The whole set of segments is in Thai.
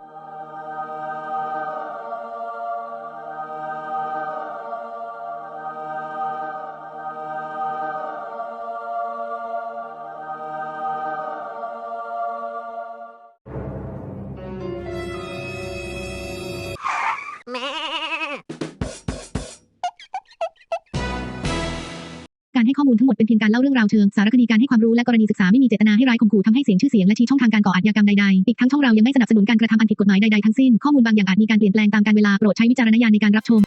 ก ให้ข้อมูลทั้งหมดเป็นเพียงการเล่าเรื่องราวเชิงสารคดีการให้ความรู้และกรณีศึกษาไม่มีเจตนาให้ร้ายข่มขู่ทำให้เสียงชื่อเสียงและชี้ช่องทางการก่ออาชญากรรมใดๆ อีกทั้งช่องเรายังไม่สนับสนุนการกระทำอันผิดกฎหมายใดๆทั้งสิ้น ข้อมูลบางอย่างอาจมีการเปลี่ยนแปลงตามกาลเวลาโปรดใช้วิจารณญาณในการรับชม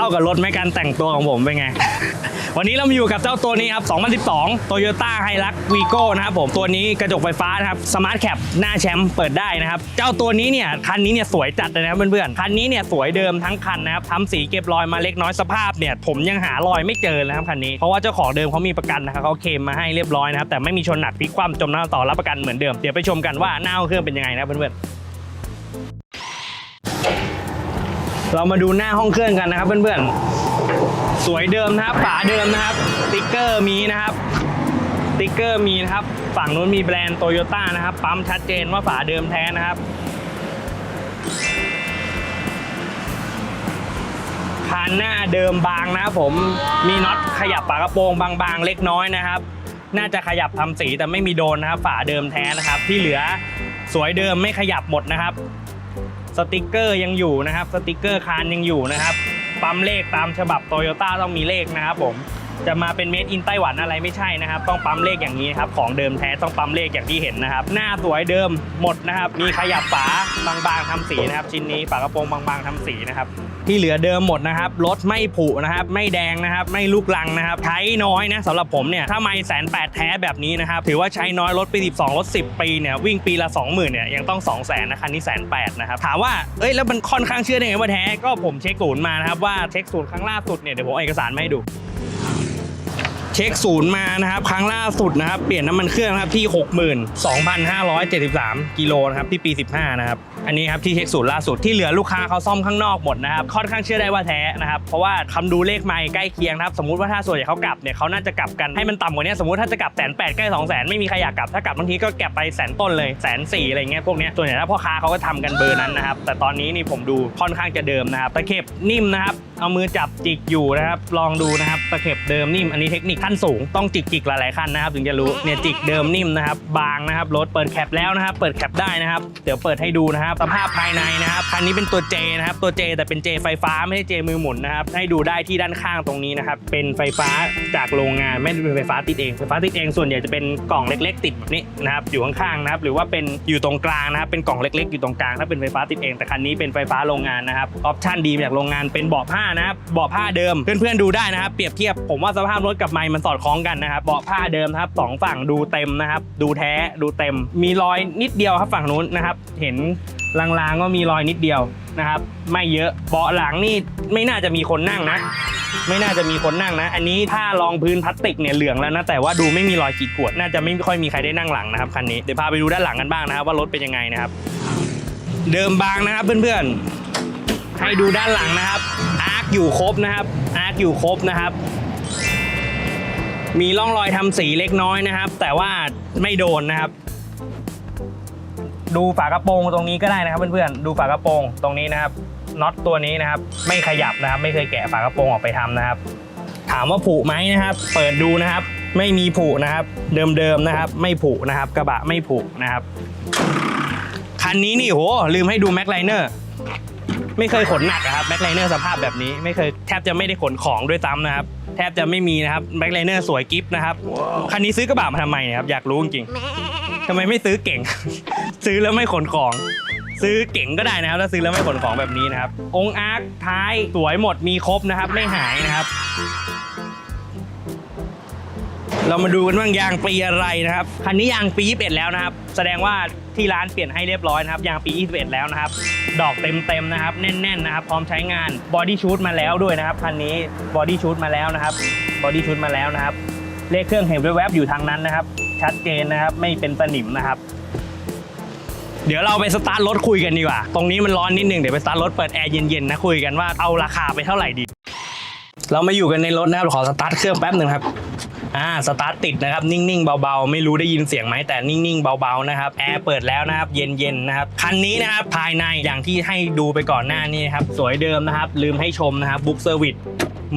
เข้ากับรถไหมการแต่งตัวของผมเป็นไง วันนี้เรามาอยู่กับเจ้าตัวนี้ครับ 2012 Toyota Hilux Vigo นะครับผมตัวนี้กระจกไฟฟ้านะครับ Smart Cap หน้าแชมป์เปิดได้นะครับ เจ้าตัวนี้เนี่ยคันนี้เนี่ยสวยจัดเลยนะครับเพื่อนๆคันนี้เนี่ยสวยเดิมทั้งคันนะครับทำสีเก็บรอยมาเล็กน้อยสภาพเนี่ยผมยังหารอยไม่เจอเลยครับคันนี้เพราะว่าเจ้าของเดิมเขามีประกันนะครับเขาเคลมมาให้เรียบร้อยนะครับแต่ไม่มีชนหนักพลิกคว่ำจมน้ำต่อรับประกันเหมือนเดิมเดี๋ยวไปชมกันว่าหน้าเครื่องเป็นยังไงนะเพื่อนๆ เรามาดูหน้าห้องเครื่องกันนะครับเพื่อนๆ สวยเดิมนะครับฝาเดิมนะครับติ๊กเกอร์มีนะครับติ๊กเกอร์มีนะครับ ฝั่งนู้นมีแบรนด์โตโยต้านะครับ ปั๊มชัดเจนว่าฝาเดิมแท้นะครับ คานหน้าเดิมบางนะครับผม มีน็อตขยับฝากระโปรงบางๆ เล็กน้อยนะครับ น่าจะขยับทำสีแต่ไม่มีโดนนะครับ ฝาเดิมแท้นะครับ ที่เหลือสวยเดิมไม่ขยับหมดนะครับ สติกเกอร์ยังอยู่นะครับ สติกเกอร์คานยังอยู่นะครับ ปั๊มเลขตามฉบับโตโยต้าต้องมีเลขนะครับผม จะมาเป็นเมดอินไต้หวันอะไรไม่ใช่นะครับ ต้องปั๊มเลขอย่างนี้ครับ ของเดิมแท้ต้องปั๊มเลขอย่างที่เห็นนะครับ หน้าสวยเดิมหมดนะครับ มีขยับฝาบางๆทำสีนะครับ ชิ้นนี้ฝากระโปรงบางๆทำสีนะครับ ที่เหลือเดิมหมดนะครับ รถไม่ผุนะครับ ไม่แดงนะครับ ไม่ลูกลังนะครับ ใช้น้อยนะสำหรับผมเนี่ย ถ้าไม่แสนแปดแท้แบบนี้นะครับ ถือว่าใช้น้อยรถปี 12รถ10 ปีเนี่ย วิ่งปีละ 20,000เนี่ย ยังต้อง2 0 0 0 0 0นะคันนี้แสนแปดนะครับ ถามว่า เอ้ย แล้วมันค่อนข้างเชื่อได้ไงว่าแท้ ก็ผมเช็คศูนย์มานะครับว่าเช็คศูนย์ครั้งล่าสุดเนี่ย เดี๋ยวผมเอกสารมาให้ดู เช็คศูนย์มานะครับครั้งล่าสุดนะครับ เปลี่ยนน้ำมันเครื่องนะครับที่ 62,573 กิโลนะครับที่ปี 15 นะครับอันนี้ครับที่เช็คศูนย์ล่าสุดที่เหลือลูกค้าเขาซ่อมข้างนอกหมดนะครับค่อนข้างเชื่อได้ว่าแท้นะครับเพราะว่าคำดูเลขไมล์ใกล้เคียงนะครับสมมติว่าถ้าส่วนใหญ่เขากลับเนี่ยเขาน่าจะกลับกันให้มันต่ำกว่านี้สมมติถ้าจะกลับแสนแปดใกล้สองแสนไม่มีใครอยากกลับถ้ากลับบางทีก็แกลบไปแสนต้นเลยแสนสี่อะไรเงี้ยพวกนี้ส่วนใหญ่แล้วพ่อค้าเขาก็ทำกันเบอร์นั้นนะครับแต่ตอนนี้นี่ผมดูค่อนข้างจะเดิมนะครับตะเข็บนิ่มนะครับเอามือจับจิกอยู่นะครับลองดูนะครับตะเข็บเดิมนิ่มอันนี้เทคนิคขั้นสูงต้องจิกจิกหลายๆขั้นนะครับถึงจะรู้เนี่ยจิกเดิมนิ่มนะครับบางนะครับรถเปิดแคปแล้วนะครับเปิดแคปได้นะครับเดี๋ยวเปิดให้ดูนะครับสภาพภายในนะครับคันนี้เป็นตัว J นะครับตัว J แต่เป็น J ไฟฟ้าไม่ใช่ J มือหมุนนะครับให้ดูได้ที่ด้านข้างตรงนี้นะครับเป็นไฟฟ้าจากโรงงานไม่ได้เป็นไฟฟ้าติดเองไฟฟ้าติดเองส่วนใหญ่จะเป็นกล่องเล็ก ๆ ติดแบบนี้นะครับอยู่ข้างๆนะครับหรือว่าเป็นอยู่ตรงกลางนะครับเป็นกล่องเล็ก ๆ อยู่ตรงกลางถ้าเป็นไฟฟ้าติดเองแต่คันนี้เป็นไฟฟ้าโรงงานนะครับออปชั่นดีมาจากโรงงานเป็นเบาะผ้านะครับเบาะผ้าเดิมเพื่อนๆดูได้นะครับเปรียบเทียบผมว่าสภาพรถกับไมค์มันสอดคล้องกันนะครับเบาะผ้าเดิมนะครับสองฝั่งดูเต็มนะครับดูแท้ดูเต็ม มีรอยนิดเดียวครับฝั่งนู้นนะครับ เห็นลางๆก็มีรอยนิดเดียวนะครับ ไม่เยอะเบาะหลังนี่ไม่น่าจะมีคนนั่งนะ ไม่น่าจะมีคนนั่งนะ อันนี้ถ้ารองพื้นพลาสติกเนี่ยเหลืองแล้วนะแต่ว่าดูไม่มีรอยขีดข่วนน่าจะไม่ค่อยมีใครได้นั่งหลังนะครับคันนี้เดี๋ยวพาไปดูด้านหลังกันบ้างนะครับว่ารถเป็นยังไงนะครับ เดิมบางนะครับเพื่อนๆให้ดูด้านหลังนะครับอาร์คอยู่ครบนะครับอาร์คอยู่ครบนะครับมีร่องรอยทำสีเล็กน้อยนะครับ แต่ว่าไม่โดนนะครับ ดูฝากระโปรงตรงนี้ก็ได้นะครับเพื่อนๆดูฝากระโปรงตรงนี้นะครับน็อตตัวนี้นะครับ ไม่ขยับนะครับ ไม่เคยแกะฝากระโปรงออกไปทำนะครับ ถามว่าผุไหมนะครับ เปิดดูนะครับ ไม่มีผุนะครับ เดิมๆนะครับ ไม่ผุนะครับ กระบะไม่ผุนะครับคันนี้นี่โหลืมให้ดูแม็กไลเนอร์ไม่เคยขนหนักอะครับแม็กไลเนอร์สภาพแบบนี้ไม่เคยแทบจะไม่ได้ขนของด้วยซ้ำนะครับ แทบจะไม่มีนะครับแม็กไลเนอร์สวยกิฟต์นะครับคันนี้ซื้อกระบะมาทำไมเนะครับอยากรู้จริงๆทำไมไม่ซื้อเก่ง ซื้อแล้วไม่ขนของ ซื้อเก่งก็ได้นะครับถ้าซื้อแล้วไม่ขนของแบบนี้นะครับ องค์อาร์คท้ายสวยหมดมีครบนะครับ ไม่หายนะครับ เรามาดูกันว่ายางปีอะไรนะครับคันนี้ยางปี21แล้วนะครับ แสดงว่าที่ร้านเปลี่ยนให้เรียบร้อยนะครับยางปี 21 แล้วนะครับ ดอกเต็มๆนะครับ แน่นๆนะครับ พร้อมใช้งานบอดี้ชู t มาแล้วด้วยนะครับคันนี้บอดี้ชู t มาแล้วนะครับบอดี้ชู t มาแล้วนะครับเลขเครื่องเห็นแวบๆอยู่ทางนั้นนะครับ ชัดเจนนะครับ ไม่เป็นสนิมนะครับ เดี๋ยวเราไปสตาร์ทรถคุยกันดีกว่า ตรงนี้มันร้อนนิดนึงเดี๋ยวไปสตาร์ทรถเปิดแอร์เย็นๆนะคุยกันว่าเอาราคาไปเท่าไหร่ดี เรามาอยู่กันในรถนะครับขอสตาร์ทเครื่องแป๊บหนึ่งครับอ่าสตาร์ทติดนะครับนิ่งๆเบาๆ ไม่รู้ได้ยินเสียงไหมแต่นิ่งๆเบาๆนะครับแอร์เปิดแล้วนะครับเย็นๆนะครับคันนี้นะครับภายในอย่างที่ให้ดูไปก่อนหน้านี้ครับสวยเดิมนะครับลืมให้ชมนะครับบุ๊กเซอร์วิส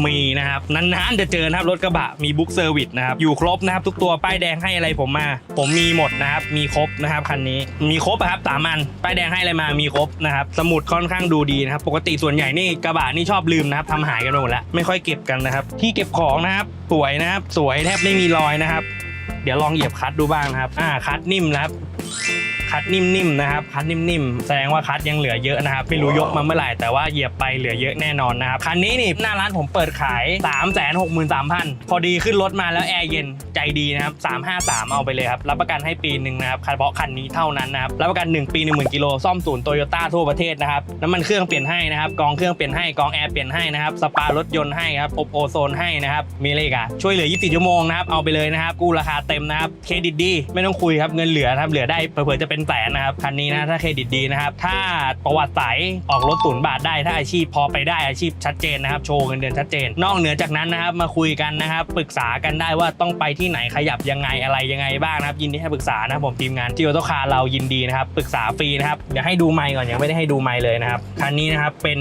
มีนะครับนานๆจะเจอนะครับรถกระบะมีบุ๊กเซอร์วิสนะครับอยู่ครบนะครับทุกตัวป้ายแดงให้อะไรผมมา ผมมีหมดนะครับมีครบนะครับคันนี้มีครบครับสามอันป้ายแดงให้อะไรมามีครบนะครับสมุดค่อนข้างดูดีนะครับปกติส่วนใหญ่นี่กระบะนี่ชอบลืมนะครับทำหายกันไปหมดแล้วไม่ค่อยเก็บกันนะครับ ที่เก็บของนะครับสวยนะครับสวยแทบไม่มีรอยนะครับ เดี๋ยวลองเหยียบคลัตช์ดูบ้างนะครับอ่าคลัตช์นิ่มนะครับ คลัตช์นิ่มๆนะครับคลัตช์นิ่มๆแสดงว่าคลัตช์ยังเหลือเยอะนะครับไม่รู้ยกมาเมื่อไหร่แต่ว่าเหยียบไปเหลือเยอะแน่นอนนะครับคันนี้นี่หน้าร้านผมเปิดขาย 3 6 3 0 0 0 พอดีขึ้นรถมาแล้วแอร์เย็นใจดีนะครับ353 เอาไปเลยครับรับประกันให้ปีหนึ่งนะครับเฉพาะคันนี้เท่านั้นนะครับรับประกัน 1 ปี1 0,000กิโลซ่อมศูนย์โตโยต้าทั่วประเทศนะครับน้ำมันเครื่องเปลี่ยนให้นะครับกองเครื่องเปลี่ยนให้กองแอร์เปลี่ยนให้นะครับสปารถยนต์ให้ครับอบโอโซนให้นะครับมีอะไรกอะช่วยเหลือ 24 ชั่วโมงนะครับเอาไปเลยนะครับกู้ราคาเต็มนะครับเครดิตดีไม่ต้องคุยครับเงินเหลือนะครับเหลือได้เผื่อจะเป็นแสนนะครับคันนี้นะถ้าเครดิตดีนะครับ ถ้าประวัติใสออกรถตุนบาทได้ถ้าอาชีพพอไปได้อาชีพชัดเจนนะครับ โชว์เงินเดือนชัดเจน นอกเหนือจากนั้นนะครับมาคุยกันนะครับปรึกษากันได้ว่าต้องไปที่ไหนขยับยังไงอะไรยังไงบ้างนะครับ ยินดีให้ปรึกษานะครับผมทีมงานจิโอโตคาเรายินดีนะครับปรึกษาฟรีนะครับเดี๋ยวให้ดูไมค์ก่อนยังไม่ได้ให้ดูไมค์เลยนะครับคันนี้นะครับเป็น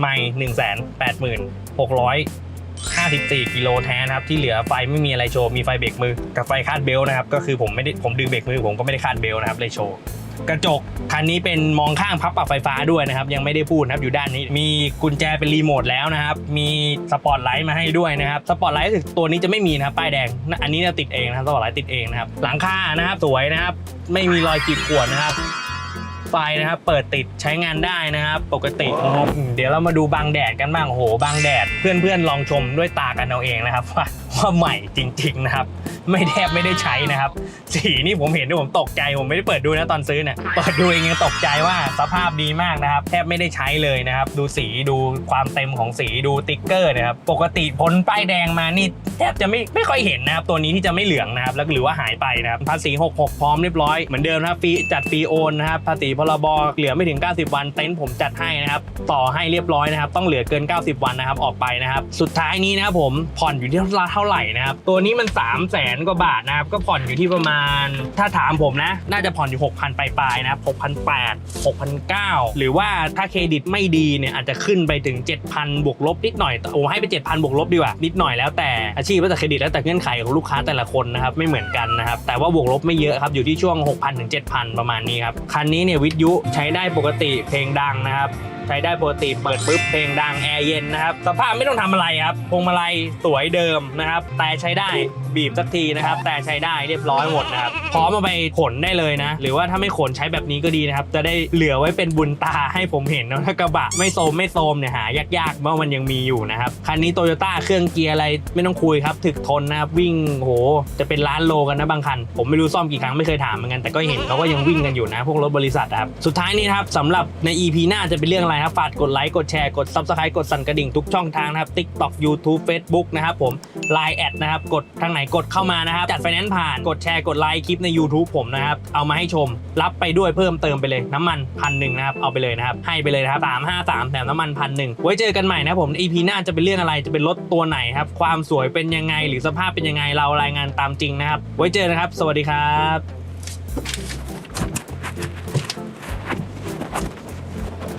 ไมค์หนึ่งแสนแปดหมื่นหกร้อย 54 กิโลแท้นะครับ ที่เหลือไฟไม่มีอะไรโชว์ มีไฟเบรกมือกับไฟคาดเบลต์นะครับ ก็คือผมไม่ได้ผมดึงเบรกมือผมก็ไม่ได้คาดเบลต์นะครับเลยโชว์กระจกคันนี้เป็นมองข้างพับปรับไฟฟ้าด้วยนะครับ ยังไม่ได้พูดนะครับอยู่ด้านนี้ มีกุญแจเป็นรีโมทแล้วนะครับ มีสปอตไลท์มาให้ด้วยนะครับสปอตไลท์ตัวนี้จะไม่มีนะครับป้ายแดง อันนี้จะติดเองนะครับสปอตไลท์ติดเองนะครับหลังคานะครับสวยนะครับ ไม่มีรอยขีดข่วนนะครับ ไฟนะครับ เปิดติดใช้งานได้นะครับ ปกตินะครับอืมเดี๋ยวเรามาดูบางแดดกันบ้างโอ้โหบางแดด เพื่อนๆลองชมด้วยตากันเอาเองนะครับว่าว่าใหม่จริง ๆนะครับ ไม่แทบไม่ได้ใช้นะครับ สีนี่ผมเห็นด้วยผมตกใจผมไม่ได้เปิดดูนะตอนซื้อเนี่ยเปิดดูเองยังตกใจว่าสภาพดีมากนะครับ แทบไม่ได้ใช้เลยนะครับ ดูสีดูความเต็มของสีดูติ๊กเกอร์นะครับปกติพ้นป้ายแดงมานี่แทบจะไม่ไม่ค่อยเห็นนะครับ ตัวนี้ที่จะไม่เหลืองนะครับแล้วหรือว่าหายไปนะครับภาษี66 พร้อมเรียบร้อยเหมือนเดิมนะครับฟรีจัดฟรีโอนนะครับภาษีพรบเหลือไม่ถึง 90 วันเต็นท์ผมจัดให้นะครับต่อให้เรียบร้อยนะครับ ต้องเหลือเกิน 90 วันนะครับออกไปนะครับ สุดท้ายนี้นะครับผมผ่อนอยู่ที่เท่าไหร่นะครับ ตัวนี้มัน 3 0 0แสนกว่าบาทนะครับ ก็ผ่อนอยู่ที่ประมาณ ถ้าถามผมนะ น่าจะผ่อนอยู่ 6,000ปลายๆนะครับ6,800 6,900 หรือว่าถ้าเครดิตไม่ดีเนี่ยอาจจะขึ้นไปถึง 7,000 บวกลบนิดหน่อยโอ้ให้ไป 7,000 บวกลบดีกว่านิดหน่อยแล้วแต่อาชีพแล้วแต่เครดิตแล้วแต่เงื่อนไขของลูกค้าแต่ละคนนะครับไม่เหมือนกันนะครับแต่ว่าบวกลบไม่เยอะครับอยู่ที่ช่วง 6,000ถึง7,000 ประมาณนี้ครับคันนี้เนี่ยวิทยุใช้ได้ปกติเพลงดังนะครับ ใช้ได้ปกติเปิดปุ๊บเพลงดังแอร์เย็นนะครับ สภาพไม่ต้องทำอะไรครับพวงมาลัยสวยเดิมนะครับ แต่ใช้ได้บีบสักทีนะครับ แต่ใช้ได้เรียบร้อยหมดนะครับพร้อมเอาไปขนได้เลยนะ หรือว่าถ้าไม่ขนใช้แบบนี้ก็ดีนะครับ จะได้เหลือไว้เป็นบุญตาให้ผมเห็นนะถ้ากระบะไม่โซมไม่โซมเนี่ยหายากๆเมื่อมันยังมีอยู่นะครับคันนี้โตโยต้าเครื่องเกียร์อะไรไม่ต้องคุยครับถึกทนนะครับวิ่งโหจะเป็นล้านโลกันนะบางคัน ผมไม่รู้ซ่อมกี่ครั้งไม่เคยถามเหมือนกันแต่ก็เห็นเขาก็ยังวิ่งกันอยู่นะ พวกรถบริษัทครับสุดท้ายนี้ครับสำหรับใน EP หน้าจะเป็นเรื่องอะไรครับฝากกดไลค์กดแชร์กด Subscribe กดสั่นกระดิ่งทุกช่องทางนะครับ TikTok YouTube Facebook นะครับผม Line แอดนะครับกดทางไหนกดเข้ามานะครับจัดไฟแนนซ์ผ่านกดแชร์กดไลค์คลิปใน YouTube ผมนะครับเอามาให้ชมรับไปด้วยเพิ่มเติมไปเลยน้ำมันพันหนึ่งนะครับเอาไปเลยนะครับให้ไปเลยนะครับสามห้าสามแถมน้ำมันพันหนึ่งไว้เจอกันใหม่นะผม EP หน้าจะเป็นเรื่องอะไรจะเป็นรถตัวไหนครับความสวยเป็นยังไงหรือสภาพเป็นยังไงเรารายงานตามจริงนะครับ ไว้เจอนะครับ สวัสดีครับ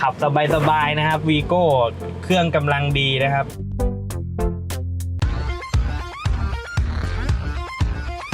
ขับสบายๆนะครับวีโก้เครื่องกำลังดีนะครับ